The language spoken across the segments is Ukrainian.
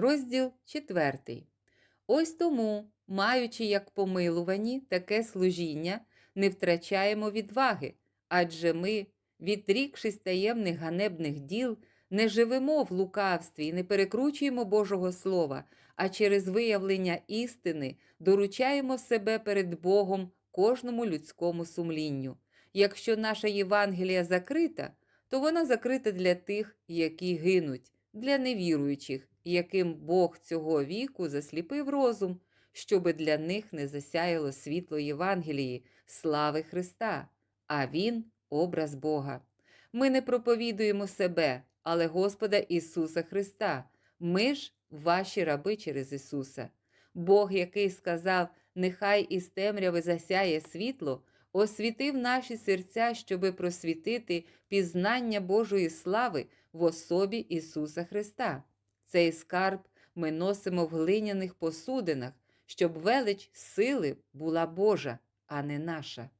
Розділ 4. Ось тому, маючи як помилувані таке служіння, не втрачаємо відваги, адже ми, відрікшись таємних ганебних діл, не живемо в лукавстві і не перекручуємо Божого Слова, а через виявлення істини доручаємо себе перед Богом кожному людському сумлінню. Якщо наша Євангелія закрита, то вона закрита для тих, які гинуть, для невіруючих, яким Бог цього віку засліпив розум, щоби для них не засяяло світло Євангелії, слави Христа, а Він образ Бога. Ми не проповідуємо себе, але Господа Ісуса Христа. Ми ж ваші раби через Ісуса. Бог, який сказав, нехай із темряви засяє світло, освітив наші серця, щоби просвітити пізнання Божої слави в особі Ісуса Христа. Цей скарб ми носимо в глиняних посудинах, щоб велич сили була Божа, а не наша.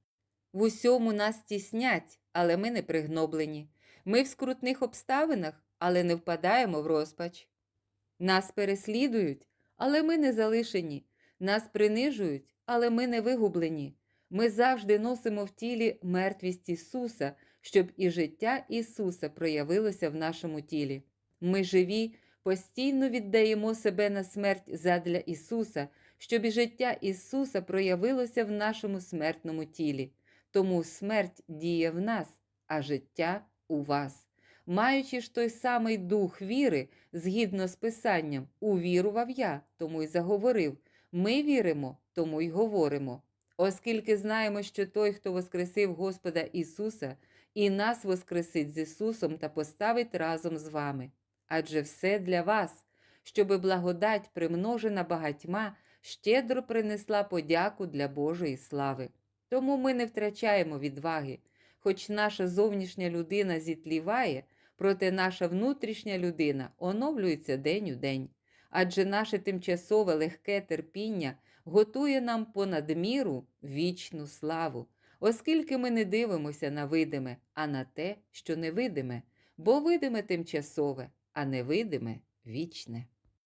В усьому нас тіснять, але ми не пригноблені. Ми в скрутних обставинах, але не впадаємо в розпач. Нас переслідують, але ми не залишені. Нас принижують, але ми не вигублені. Ми завжди носимо в тілі мертвість Ісуса, щоб і життя Ісуса проявилося в нашому тілі. Ми живі, постійно віддаємо себе на смерть задля Ісуса, щоб і життя Ісуса проявилося в нашому смертному тілі. Тому смерть діє в нас, а життя у вас. Маючи ж той самий дух віри, згідно з Писанням, увірував я, тому й заговорив. Ми віримо, тому й говоримо. Оскільки знаємо, що той, хто воскресив Господа Ісуса, і нас воскресить з Ісусом та поставить разом з вами. Адже все для вас, щоби благодать, примножена багатьма, щедро принесла подяку для Божої слави. Тому ми не втрачаємо відваги, хоч наша зовнішня людина зітліває, проте наша внутрішня людина оновлюється день у день. Адже наше тимчасове легке терпіння готує нам понад міру вічну славу, оскільки ми не дивимося на видиме, а на те, що невидиме, бо видиме тимчасове, а невидиме вічне.